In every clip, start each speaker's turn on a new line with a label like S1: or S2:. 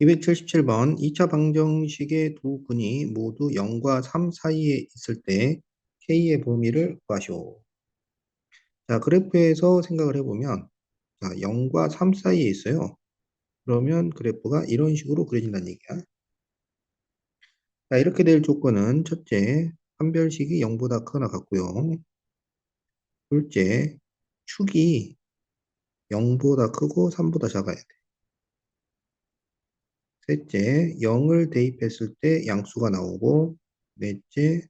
S1: 277번 2차 방정식의 두 근이 모두 0과 3 사이에 있을 때 K의 범위를 구하시오. 자, 그래프에서 생각을 해보면 자, 0과 3 사이에 있어요. 그러면 그래프가 이런 식으로 그려진다는 얘기야. 자, 이렇게 될 조건은 첫째, 판별식이 0보다 크거나 같고요. 둘째, 축이 0보다 크고 3보다 작아야 돼. 셋째, 0을 대입했을 때 양수가 나오고 넷째,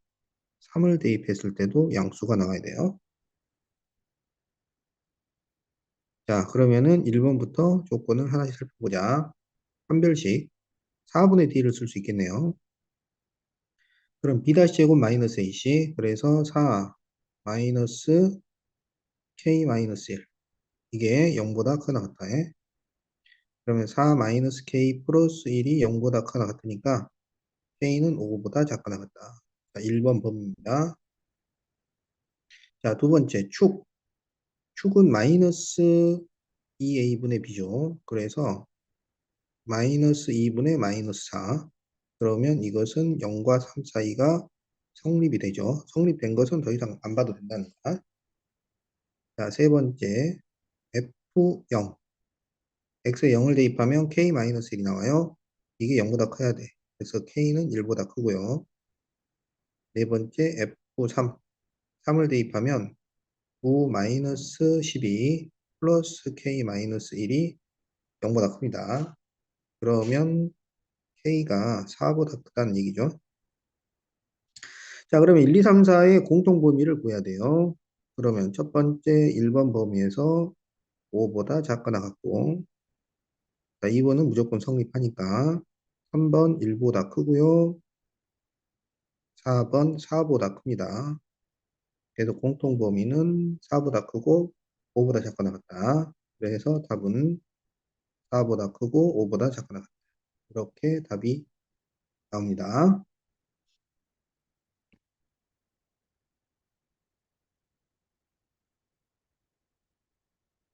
S1: 3을 대입했을 때도 양수가 나와야 돼요. 자, 그러면은 1번부터 조건을 하나씩 살펴보자. 판별식 4분의 d를 쓸 수 있겠네요. 그럼 b-제곱 마이너스 ac 그래서 4 마이너스 k 마이너스 1 이게 0보다 크나 같다. 해. 그러면 4 마이너스 k 플러스 1이 0보다 크나 같으니까 k는 5보다 작거나 같다. 자, 1번 범위입니다. 자, 두 번째 축. 축은 마이너스 2a분의 b죠. 그래서 마이너스 2분의 마이너스 4. 그러면 이것은 0과 3 사이가 성립이 되죠. 성립된 것은 더 이상 안 봐도 된다는 거야. 자, 세 번째 f0. X에 0을 대입하면 k-1이 나와요. 이게 0보다 커야 돼. 그래서 k는 1보다 크고요. 네 번째 f3. 3을 대입하면 9-12 플러스 k-1이 0보다 큽니다. 그러면 k가 4보다 크다는 얘기죠. 자, 그러면 1, 2, 3, 4의 공통 범위를 구해야 돼요. 그러면 첫 번째 1번 범위에서 5보다 작거나 같고 자, 2번은 무조건 성립하니까 3번 1보다 크고요. 4번 4보다 큽니다. 그래서 공통 범위는 4보다 크고 5보다 작거나 같다. 그래서 답은 4보다 크고 5보다 작거나 같다. 이렇게 답이 나옵니다.